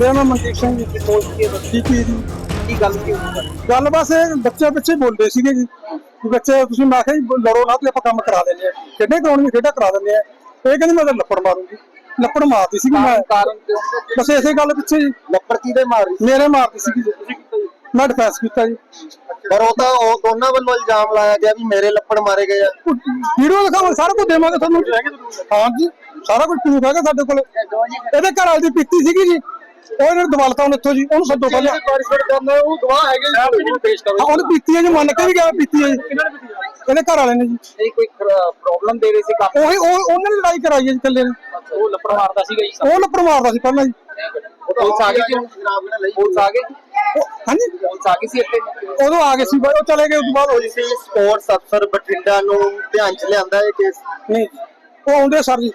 ਮੇਰਾ ਨਾਮ ਮਨਦੀਪ ਸਿੰਘ ਜੀ ਸੋਚ ਕੇ ਕੀ ਕੀ ਜੀ। ਕੀ ਗੱਲ ਕੀ ਗੱਲ ਬਸ ਇਹ ਬੱਚੇ ਪਿੱਛੇ ਬੋਲਦੇ ਸੀਗੇ ਜੀ। ਕਿ ਬੱਚੇ ਤੁਸੀਂ ਮੈਂ ਕਿਹਾ ਜੀ ਲੜੋ ਨਾ ਤੇ ਆਪਾਂ ਕੰਮ ਕਰਾ ਦਿੰਦੇ ਆ। ਖੇਡੇ ਕਰਾਉਣੀ ਖੇਡਾ ਕਰਾ ਦਿੰਦੇ ਆ। ਇਹ ਕਹਿੰਦੀ ਮੈਂ ਤਾਂ ਲੱਪੜ ਮਾਰੂੰਗੀ। ਲੱਪੜ ਮਾਰਦੀ ਸੀਗੀ ਮੈਂ। ਕਾਰਨ ਬਸ ਇਸੇ ਗੱਲ ਪਿੱਛੇ ਜੀ। ਲੱਕੜ ਕਿਹਦੇ ਮਾਰੀ ਮੇਰੇ ਮਾਰਦੀ ਸੀਗੀ ਜੀ। ਮੈਂ ਡਿਫੈਂਸ ਕੀਤਾ ਜੀ। ਪਰ ਉਹ ਤਾਂ ਉਹ ਦੋਨਾਂ ਵੱਲੋਂ ਇਲਜ਼ਾਮ ਲਾਇਆ ਗਿਆ ਵੀ ਮੇਰੇ ਲੱਪੜ ਮਾਰੇ ਗਏ ਆ। ਵੀਡੀਓ ਦਿਖਾਵਾਂ ਸਾਰਾ ਕੁਝ ਦੇਵਾਂਗੇ ਤੁਹਾਨੂੰ। ਹਾਂ ਜੀ ਸਾਰਾ ਕੁਝ ਪ੍ਰੂਫ ਹੈਗਾ ਸਾਡੇ ਕੋਲ। ਇਹਦੇ ਘਰ ਵਾਲੀ ਦੀ ਪੀਤੀ ਸੀਗੀ ਜੀ। ਉਹ ਇਹਨਾਂ ਨੂੰ ਦਵਾਲਤਾ ਉਹਨੇ ਇੱਥੋਂ ਜੀ ਉਹਨੂੰ ਸੱਦੋ ਪਹਿਲਾਂ ਪਾਰਟਿਸਪੇਟ ਕਰਨਾ ਉਹ ਗਵਾਹ ਹੈਗੇ ਜੀ ਪੇਸ਼ ਹਾਂ, ਉਹਨੇ ਪੀਤੀ ਹੈ ਜੀ ਮੰਨ ਕੇ ਵੀ ਗਿਆ ਪੀਤੀ ਹੈ ਜੀ। ਇਹਦੇ ਘਰ ਵਾਲੇ ਨੇ ਜੀ। ਨਹੀਂ ਕੋਈ ਪ੍ਰੋਬਲਮ ਦੇ ਰਹੇ ਸੀ ਕੰਮ? ਉਹੀ ਉਹ ਉਹਨੇ ਲੜਾਈ ਕਰਾਈ ਹੈ ਜੀ ਇਕੱਲੇ ਨੇ। ਉਹ ਲੱਪੜ ਮਾਰਦਾ ਸੀਗਾ ਜੀ ਉਹ ਲੱਪੜ ਮਾਰਦਾ ਸੀ ਪਹਿਲਾਂ ਜੀ। ਪੁਲਿਸ ਆ ਗਈ ਸੀ ਪੁਲਿਸ ਆ ਗਈ? ਉਹ- ਹਾਂਜੀ? ਪੁਲਿਸ ਆ ਗਈ ਸੀ ਇੱਥੇ? ਉਦੋਂ ਆ ਗਏ ਸੀ ਬਾਅਦ ਉਹ ਚਲੇ ਗਏ ਉਸ ਤੋਂ ਬਾਅਦ ਹੋਈ ਸੀ ਸਪੋਰਟਸ ਅਫਸਰ ਬਠਿੰਡਾ ਨੂੰ ਧਿਆਨ ਚ ਲਿਆਂਦਾ ਇਹ ਕੇਸ ਨਹੀਂ ਉਹ ਆਉਂਦੇ ਸਰ ਜੀ।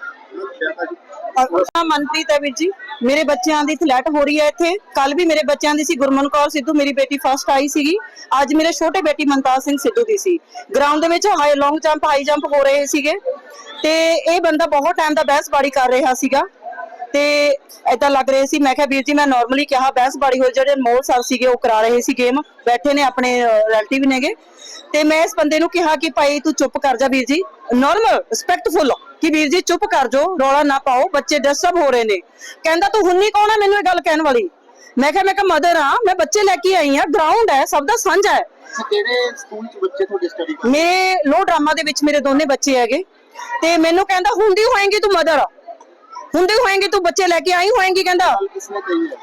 ਹਾਂ, ਮਨਪ੍ਰੀਤ ਵੀਰ ਜੀ ਮੇਰੇ ਬੱਚਿਆਂ ਦੀ ਥਲੈਟ ਹੋ ਰਹੀ ਹੈ ਇੱਥੇ। ਕੱਲ ਵੀ ਮੇਰੇ ਬੱਚਿਆਂ ਦੀ ਸੀ ਗੁਰਮਨ ਕੌਰ ਸਿੱਧੂ ਮੇਰੀ ਬੇਟੀ ਫਸਟ ਆਈ ਸੀਗੀ। ਅੱਜ ਮੇਰੇ ਛੋਟੇ ਬੇਟੀ ਮਨਤਾਜ ਸਿੰਘ ਸਿੱਧੂ ਦੀ ਸੀ। ਗਰਾਊਂਡ ਦੇ ਵਿੱਚ high long jump high jump ਹੋ ਰਹੇ ਸੀਗੇ। ਤੇ ਇਹ ਬੰਦਾ ਬਹੁਤ ਟਾਈਮ ਦਾ ਬਹਿਸਬਾੜੀ ਕਰ ਰਿਹਾ ਸੀਗਾ। ਤੇ ਏਦਾਂ ਲੱਗ ਰਹੇ ਸੀ। ਮੈਂ ਕਿਹਾ ਵੀਰ ਜੀ ਮੈਂ ਨਾਰਮਲੀ ਕਿਹਾ ਬਹਿਸਬਾੜੀ ਹੋ ਜਿਹੜੇ ਮੋਲ ਸਰ ਸੀਗੇ ਉਹ ਕਰਾ ਰਹੇ ਸੀ ਗੇਮ ਬੈਠੇ ਨੇ ਆਪਣੇ ਰਿਲੇਟਿਵ ਨੇਗੇ। ਤੇ ਮੈਂ ਇਸ ਬੰਦੇ ਨੂੰ ਕਿਹਾ ਕਿ ਭਾਈ ਤੂੰ ਚੁੱਪ ਕਰ ਜਾ ਵੀਰ ਜੀ। ਨਾਰਮਲ ਰਿਸਪੈਕਟਫੁਲ ਕਿ ਵੀਰ ਜੀ ਚੁੱਪ ਕਰ ਜੋ ਰੌਲਾ ਨਾ ਪਾਓ ਬੱਚੇ ਡਿਸਟਰਬ ਹੋ ਰਹੇ ਨੇ। ਕਹਿੰਦਾ ਤੂੰ ਹੁੰਨੀ ਕੌਣ ਹੈ ਮੈਨੂੰ ਇਹ ਗੱਲ ਕਹਿਣ ਵਾਲੀ? ਮੈਂ ਕਿਹਾ ਮੈਂ ਕਿਹਾ ਮਦਰ ਆ ਮੈਂ ਬੱਚੇ ਲੈ ਕੇ ਆਈ ਆ ਗਰਾਊਂਡ ਹੈ ਸਭ ਦਾ ਸਾਂਝਾ ਹੈ। ਕਿਹੜੇ ਸਕੂਲ ਚ ਬੱਚੇ ਤੁਹਾਡੇ ਸਟੱਡੀ ਮੇਰੇ ਲੋ ਡਰਾਮਾ ਦੇ ਵਿੱਚ ਮੇਰੇ ਦੋਨੇ ਬੱਚੇ ਹੈਗੇ। ਤੇ ਮੈਨੂੰ ਕਹਿੰਦਾ ਹੁੰਦੀ ਹੋਏਗੀ ਤੂੰ ਮਦਰ ਹੁੰਦੀ ਹੋਏਗੀ ਤੂੰ ਬੱਚੇ ਲੈ ਕੇ ਆਈ ਹੋਏਗੀ ਕਹਿੰਦਾ। ਕਿਸਨੇ ਕਹੀ ਹੈ।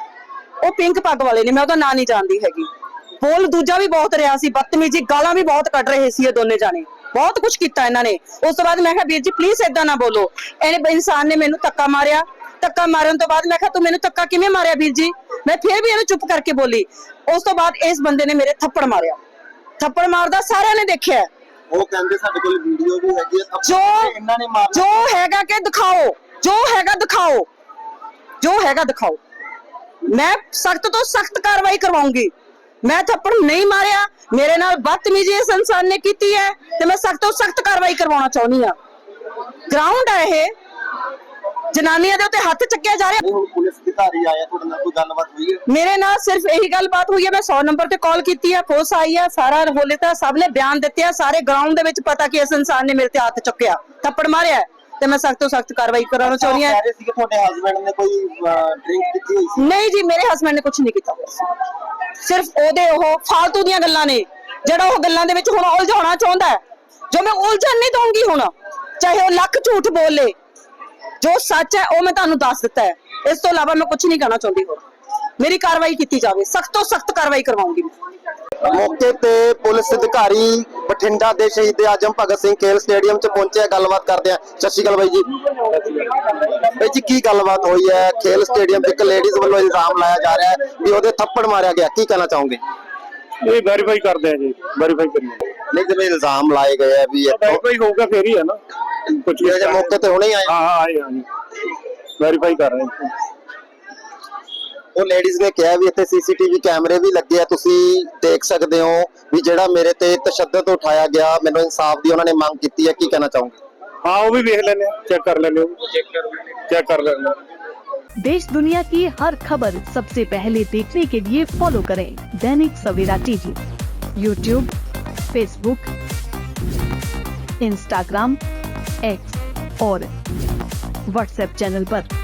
ਉਹ ਪਿੰਕ ਪੱਗ ਵਾਲੇ ਨੇ ਮੈਂ ਉਹਦਾ ਨਾਂ ਨਹੀਂ ਜਾਣਦੀ ਹੈਗੀ। ਬੋਲ ਦੂਜਾ ਵੀ ਬਹੁਤ ਰਿਹਾ ਸੀ ਬਦਤਮੀਜੀ ਗਾਲਾਂ ਵੀ ਬਹੁਤ ਕੱਢ ਰਹੇ ਸੀ ਇਹ ਦੋਨੇ ਜਾਣੇ। ਬਹੁਤ ਕੁਝ ਕੀਤਾ ਇਹਨਾਂ ਨੇ। ਉਸ ਤੋਂ ਬਾਅਦ ਮੈਂ ਕਿਹਾ ਵੀਰ ਜੀ ਪਲੀਜ਼ ਏਦਾਂ ਨਾ ਬੋਲੋ। ਇਹਨੇ ਇਨਸਾਨ ਨੇ ਮੈਨੂੰ ਧੱਕਾ ਮਾਰਿਆ। ਧੱਕਾ ਮਾਰਨ ਤੋਂ ਬਾਅਦ ਮੈਂ ਕਿਹਾ ਤੂੰ ਮੈਨੂੰ ਧੱਕਾ ਕਿਵੇਂ ਮਾਰਿਆ ਵੀਰ ਜੀ? ਮੈਂ ਫਿਰ ਵੀ ਇਹਨੂੰ ਚੁੱਪ ਕਰਕੇ ਬੋਲੀ। ਉਸ ਤੋਂ ਬਾਅਦ ਇਸ ਬੰਦੇ ਨੇ ਮੇਰੇ ਥੱਪੜ ਮਾਰਿਆ। ਥੱਪੜ ਮਾਰਦਾ ਸਾਰਿਆਂ ਨੇ ਦੇਖਿਆ। ਉਹ ਕਹਿੰਦੇ ਸਾਡੇ ਕੋਲ ਵੀਡੀਓ ਵੀ ਹੈਗੀ ਹੈ। ਜੋ ਇਹਨਾਂ ਨੇ ਮਾਰ ਜੋ ਹੈਗਾ ਕਿ ਦਿਖਾਓ। ਜੋ ਹੈਗਾ ਦਿਖਾਓ। ਜੋ ਹੈਗਾ ਦਿਖਾਓ। ਮੈਂ ਸਖਤ ਤੋਂ ਸਖਤ ਕਾਰਵਾਈ ਕਰਵਾਉਂਗੀ। ਮੈਂ ਥੱਪੜ ਨਹੀਂ ਮਾਰਿਆ। ਮੇਰੇ ਨਾਲ ਬਦਤਮੀਜ਼ੀ ਇਸ ਇਨਸਾਨ ਨੇ ਕੀਤੀ ਹੈ ਤੇ ਮੈਂ ਸਖਤ ਤੋਂ ਸਖਤ ਕਾਰਵਾਈ ਕਰਵਾਉਣਾ ਚਾਹੁੰਦੀ ਆ ਗਰਾਊਂਡ ਹੈ ਇਹ। ਜਨਾਨੀਆਂ ਦੇ ਉੱਤੇ ਹੱਥ ਚੱਕਿਆ ਜਾ ਰਿਹਾ। ਹੁਣ ਪੁਲਿਸ ਅਧਿਕਾਰੀ ਆਇਆ ਤੁਹਾਡੇ ਨਾਲ ਕੋਈ ਗੱਲਬਾਤ ਹੋਈ ਹੈ? ਮੇਰੇ ਨਾਲ ਸਿਰਫ ਇਹੀ ਗੱਲਬਾਤ ਹੋਈ ਹੈ। ਮੈਂ 100 ਨੰਬਰ ਤੇ ਕਾਲ ਕੀਤੀ ਹੈ ਪੁਲਿਸ ਆਈ ਹੈ ਸਾਰਾ ਹੋਲੇ ਤਾਂ ਸਭ ਨੇ ਬਿਆਨ ਦਿੱਤੇ ਆ। ਸਾਰੇ ਗਰਾਊਂਡ ਦੇ ਵਿੱਚ ਪਤਾ ਕਿ ਇਸ ਇਨਸਾਨ ਨੇ ਮੇਰੇ ਤੇ ਹੱਥ ਚੁੱਕਿਆ ਥੱਪੜ ਮਾਰਿਆ। ਤੇ ਮੈਂ ਸਖਤ ਤੋਂ ਸਖਤ ਕਾਰਵਾਈ ਕਰਾਉਣਾ ਚਾਹੁੰਦੀ ਹਾਂ ਕਹਿ ਰਹੇ ਸੀ ਕਿ ਤੁਹਾਡੇ ਹਸਬੰਡ ਨੇ ਕੋਈ ਡਰਿੰਕ ਕੀਤੀ ਹੋਈ ਸੀ? ਨਹੀਂ ਜੀ ਮੇਰੇ ਹਸਬੰਡ ਨੇ ਕੁਝ ਨਹੀਂ ਕੀਤਾ। ਸਿਰਫ ਉਹਦੇ ਉਹ ਫालतू ਦੀਆਂ ਗੱਲਾਂ ਨੇ। ਜਿਹੜਾ ਉਹ ਗੱਲਾਂ ਦੇ ਵਿੱਚ ਹੁਣ ਉਲਝਾਉਣਾ ਚਾਹੁੰਦਾ ਹੈ ਜੋ ਮੈਂ ਉਲਝਣ ਨਹੀਂ ਦਊਂਗੀ ਹੁਣ ਚਾਹੇ ਉਹ ਲੱਖ ਝੂਠ ਬੋਲੇ ਜੋ ਸੱਚ ਹੈ ਉਹ ਮੈਂ ਤੁਹਾਨੂੰ ਦੱਸ ਦਿੱਤਾ ਹੈ। ਇਸ ਤੋਂ ਇਲਾਵਾ ਮੈਂ ਕੁਝ ਨਹੀਂ ਕਹਿਣਾ ਚਾਹੁੰਦੀ ਹੋਰ। ਮੇਰੀ ਕਾਰਵਾਈ ਕੀਤੀ ਜਾਵੇ ਸਖਤ ਤੋਂ ਸਖਤ ਕਾਰਵਾਈ ਕਰਵਾਉਂਗੀ ਮੈਂ। ਮੌਕੇ ਤੇ ਪੁਲਿਸ ਅਧਿਕਾਰੀ ਬਠਿੰਡਾ ਦੇ ਸ਼ਹੀਦ ਆਜਮ ਭਗਤ ਸਿੰਘ ਖੇਲ ਸਟੇਡੀਅਮ 'ਚ ਪਹੁੰਚਿਆ ਗੱਲਬਾਤ ਕਰਦੇ ਆ। ਸਤਿ ਸ਼੍ਰੀ ਅਕਾਲ ਬਾਈ ਜੀ। ਬਾਈ ਜੀ ਕੀ ਗੱਲਬਾਤ ਹੋਈ ਹੈ? ਖੇਲ ਸਟੇਡੀਅਮ 'ਚ ਇੱਕ ਲੇਡੀਜ਼ ਵੱਲੋਂ ਇਲਜ਼ਾਮ ਲਾਇਆ ਜਾ ਰਿਹਾ ਹੈ ਕਿ ਉਹਦੇ ਥੱਪੜ ਮਾਰਿਆ ਗਿਆ। ਕੀ ਕਹਿਣਾ ਚਾਹੋਗੇ? ਇਹ ਵੈਰੀਫਾਈ ਕਰਦੇ ਆ ਜੀ ਵੈਰੀਫਾਈ ਕਰੀਏ। ਨਹੀਂ ਜਿਵੇਂ ਇਲਜ਼ਾਮ ਲਾਏ ਗਏ ਆ ਵੀ ਇੱਥੋਂ ਵੈਰੀਫਾਈ ਹੋਊਗਾ ਫੇਰ ਹੀ ਹੈ ਨਾ। ਕੁਝ ਇਹ ਜੇ ਮੌਕੇ ਤੇ ਹੁਣੇ ਆਏ। ਹਾਂ ਹਾਂ ਆਏ ਹਾਂ ਜੀ। ਵੈਰੀਫਾਈ ਕਰ ਰਹੇ ਹਾਂ ਉਹ ਲੇਡੀਜ਼ ਨੇ ਕਿਹਾ ਵੀ ਇੱਥੇ ਸੀਸੀਟੀਵੀ ਕੈਮਰੇ ਵੀ ਲੱਗੇ ਆ ਤੁਸੀਂ ਦੇਖ ਸਕਦੇ ਹੋ ਵੀ ਜਿਹੜਾ ਮੇਰੇ ਤੇ ਤਸ਼ੱਦਦ ਉਠਾਇਆ ਗਿਆ ਮੈਨੂੰ ਇਨਸਾਫ ਦੀ ਉਹਨਾਂ ਨੇ ਮੰਗ ਕੀਤੀ ਹੈ ਕੀ ਕਹਿਣਾ ਚਾਹੋਗੇ ਹਾਂ ਉਹ ਵੀ ਵੇਖ ਲੈਣੇ ਚੈੱਕ ਕਰ ਲੈਣੇ ਚੈੱਕ ਕਰ ਲੈਣੇ देश दुनिया की हर खबर सबसे पहले देखने के लिए फॉलो करें Dainik Savera TV YouTube Facebook Instagram X और व्हाट्सएप चैनल पर।